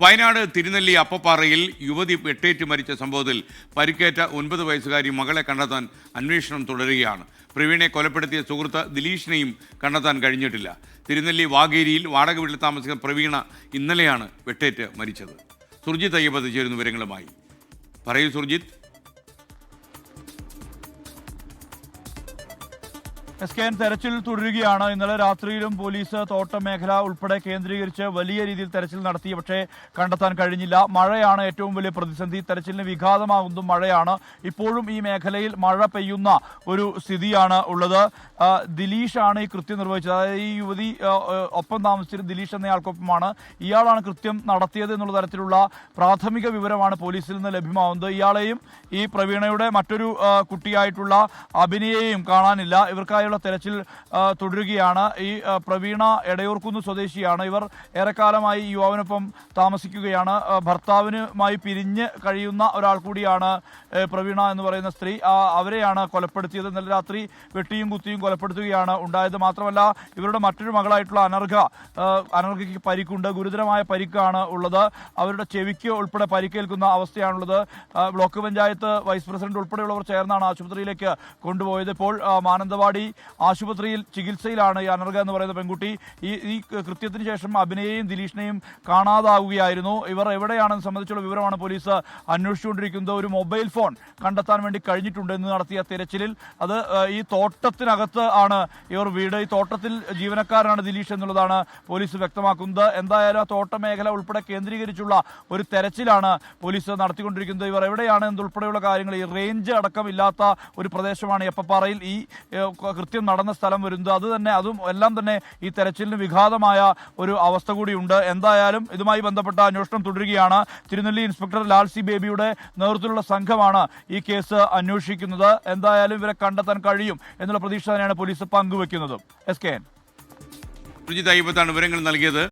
വയനാട് തിരുനെല്ലി അപ്പപ്പാറയിൽ യുവതി വെട്ടേറ്റ് മരിച്ച സംഭവത്തിൽ പരിക്കേറ്റ ഒൻപത് വയസ്സുകാരി മകളെ കണ്ടെത്താൻ അന്വേഷണം തുടരുകയാണ്. പ്രവീണെ കൊലപ്പെടുത്തിയ സുഹൃത്ത് ദിലീഷിനെയും കണ്ടെത്താൻ കഴിഞ്ഞിട്ടില്ല. തിരുനെല്ലി വാഗേരിയിൽ വാടക വീട്ടിൽ താമസിക്കുന്ന പ്രവീണ ഇന്നലെയാണ് വെട്ടേറ്റ് മരിച്ചത്. സുർജിത് അയ്യപ്പത് ചേരുന്ന വിവരങ്ങളുമായി. പറയൂ സുർജിത്ത്. എസ് കെ എൻ തെരച്ചിൽ തുടരുകയാണ്. ഇന്നലെ രാത്രിയിലും പോലീസ് തോട്ടം മേഖല ഉൾപ്പെടെ കേന്ദ്രീകരിച്ച് വലിയ രീതിയിൽ തെരച്ചിൽ നടത്തി. പക്ഷേ കണ്ടെത്താൻ കഴിഞ്ഞില്ല. മഴയാണ് ഏറ്റവും വലിയ പ്രതിസന്ധി. തെരച്ചിലിന് വിഘാതമാകുന്നതും മഴയാണ്. ഇപ്പോഴും ഈ മേഖലയിൽ മഴ പെയ്യുന്ന ഒരു സ്ഥിതിയാണ് ഉള്ളത്. ദിലീഷ് ദിലീഷാണ് ഈ കൃത്യം നിർവഹിച്ചത്. അതായത് ഈ യുവതി ഒപ്പം താമസിച്ചിരുന്ന ദിലീഷ് എന്നയാൾക്കൊപ്പമാണ് ഇയാളാണ് കൃത്യം നടത്തിയത് എന്നുള്ള തരത്തിലുള്ള പ്രാഥമിക വിവരമാണ് പോലീസിൽ നിന്ന് ലഭ്യമാവുന്നത് ഇയാളെയും ഈ പ്രവീണയുടെ മറ്റൊരു കുട്ടിയായിട്ടുള്ള അഭിനയെയും കാണാനില്ല. ഇവർക്കായുള്ള തെരച്ചിൽ തുടരുകയാണ്. ഈ പ്രവീണ എടയൂർക്കുന്ന് സ്വദേശിയാണ്. ഇവർ ഏറെക്കാലമായി യുവാവിനൊപ്പം താമസിക്കുകയാണ്. ഭർത്താവിനുമായി പിരിഞ്ഞ് കഴിയുന്ന ഒരാൾ കൂടിയാണ് പ്രവീണ എന്ന് പറയുന്ന സ്ത്രീ. അവരെയാണ് കൊലപ്പെടുത്തിയത്. ഇന്നലെ രാത്രി വെട്ടിയും കുത്തിയും കൊലപ്പെടുത്തുകയാണ് ഉണ്ടായത്. മാത്രമല്ല ഇവരുടെ മറ്റൊരു മകളായിട്ടുള്ള അനർഘ അനർഘയ്ക്ക് പരിക്കുണ്ട്. ഗുരുതരമായ പരിക്കാണ് ഉള്ളത്. അവരുടെ ചെവിക്ക് ഉൾപ്പെടെ പരിക്കേൽക്കുന്ന അവസ്ഥയാണുള്ളത്. ബ്ലോക്ക് പഞ്ചായത്ത് വൈസ് പ്രസിഡന്റ് ഉൾപ്പെടെയുള്ളവർ ചേർന്നാണ് ആശുപത്രിയിലേക്ക് കൊണ്ടുപോയത്. ഇപ്പോൾ മാനന്തവാടി ആശുപത്രിയിൽ ചികിത്സയിലാണ് ഈ അനർഗ എന്ന് പറയുന്ന പെൺകുട്ടി. ഈ ഈ കൃത്യത്തിന് ശേഷം അഭിനയെയും ദിലീഷിനെയും കാണാതാവുകയായിരുന്നു. ഇവർ എവിടെയാണെന്ന് സംബന്ധിച്ചുള്ള വിവരമാണ് പോലീസ് അന്വേഷിച്ചുകൊണ്ടിരിക്കുന്നത്. ഒരു മൊബൈൽ ഫോൺ കണ്ടെത്താൻ വേണ്ടി കഴിഞ്ഞിട്ടുണ്ട് എന്ന് നടത്തിയ തിരച്ചിലിൽ. അത് ഈ തോട്ടത്തിനകത്ത് ആണ് ഇവർ വീട്. ഈ തോട്ടത്തിൽ ജീവനക്കാരനാണ് ദിലീഷ് എന്നുള്ളതാണ് പോലീസ് വ്യക്തമാക്കുന്നത്. എന്തായാലും ആ തോട്ട മേഖല ഉൾപ്പെടെ കേന്ദ്രീകരിച്ചുള്ള ഒരു തെരച്ചിലാണ് പോലീസ് നടത്തിക്കൊണ്ടിരിക്കുന്നത്. ഇവർ എവിടെയാണ് എന്നുൾപ്പെടെയുള്ള കാര്യങ്ങൾ? ഈ റേഞ്ച് അടക്കമില്ലാത്ത ഒരു പ്രദേശമാണ് എപ്പപ്പാറയിൽ. ഈ കൃത്യം നടന്ന സ്ഥലം വരുന്നത്. അത് തന്നെ അതും എല്ലാം തന്നെ ഈ തെരച്ചിലിന് വിഘാതമായ ഒരു അവസ്ഥ കൂടിയുണ്ട്. എന്തായാലും ഇതുമായി ബന്ധപ്പെട്ട അന്വേഷണം തുടരുകയാണ്. തിരുനെല്ലി ഇൻസ്പെക്ടർ ലാൽ സി ബേബിയുടെ നേതൃത്വത്തിലുള്ള സംഘമാണ് ഈ കേസ് അന്വേഷിക്കുന്നത്. എന്തായാലും ഇവരെ കണ്ടെത്താൻ കഴിയും എന്നുള്ള പ്രതീക്ഷ തന്നെയാണ് പോലീസ് പങ്കുവെക്കുന്നത്. S K N. വിവരങ്ങൾ നൽകിയത്.